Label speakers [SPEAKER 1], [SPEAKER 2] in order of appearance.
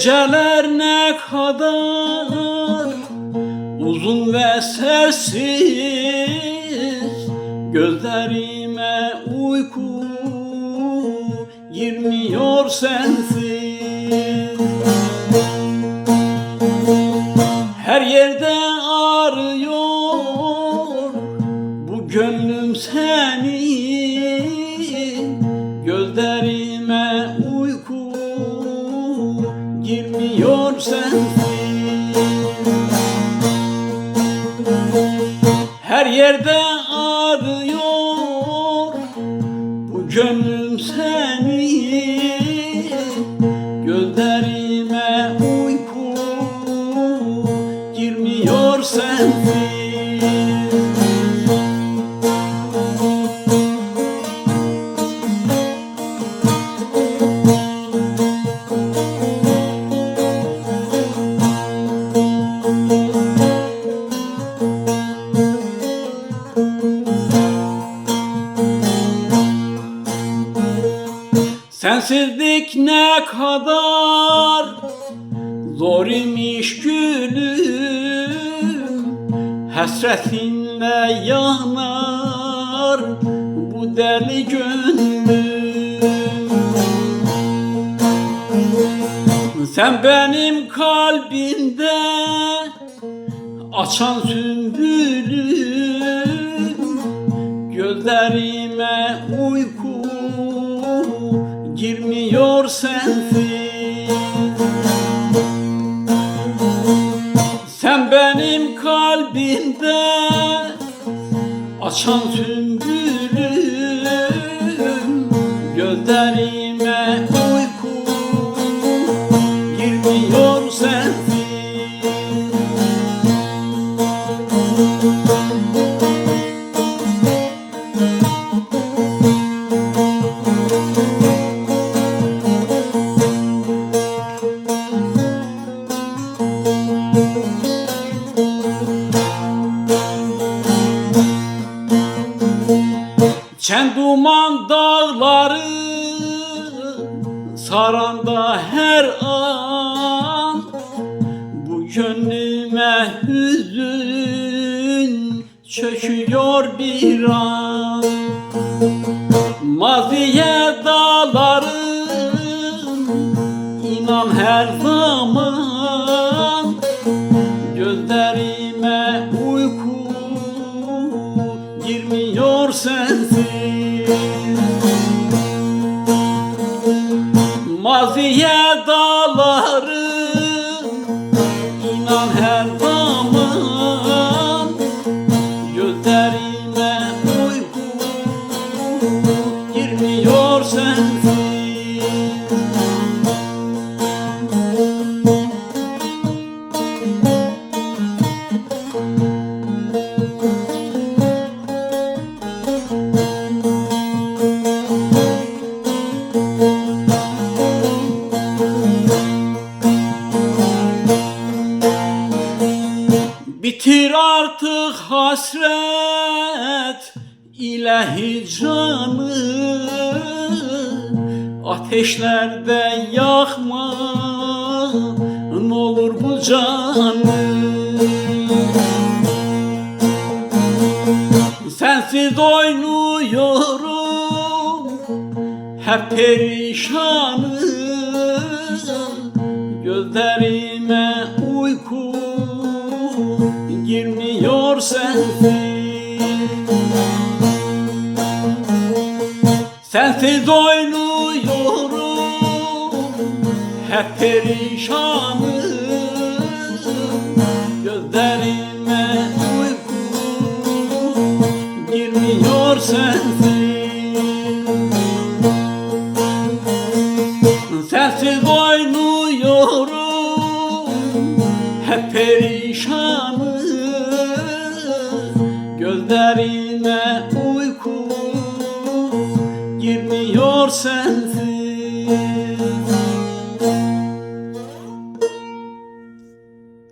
[SPEAKER 1] Geceler ne kadar uzun ve sessiz. Gözlerime uyku girmiyor sensiz Her yerde arıyor bu gönlüm seni Gözlerime uyku girmiyor sensiz Sensizlik ne kadar zor imiş gülüm. Hasretinle yanar bu deli gönlüm? Sen benim kalbimde açan sümbülüm. Gözlerime uyku girmiyor sensiz Sen benim kalbimde açan sümbülüm Gözlerime Çen duman dağları saranda her an. Bu gönlüme hüzün çöküyor bir an. Maziye Gözlerime uyku hasret ile hicranı Ateşlerde yakma. Ne olur bu canı. Sensiz oynuyorum hep perişanım Gözlerime uyku girmiyor sensiz Sensiz oynuyorum hep perişanım Gözlerime uyku girmiyor sensiz Sensiz oynuyorum hep perişanım Gözlerime uyku girmiyor sensiz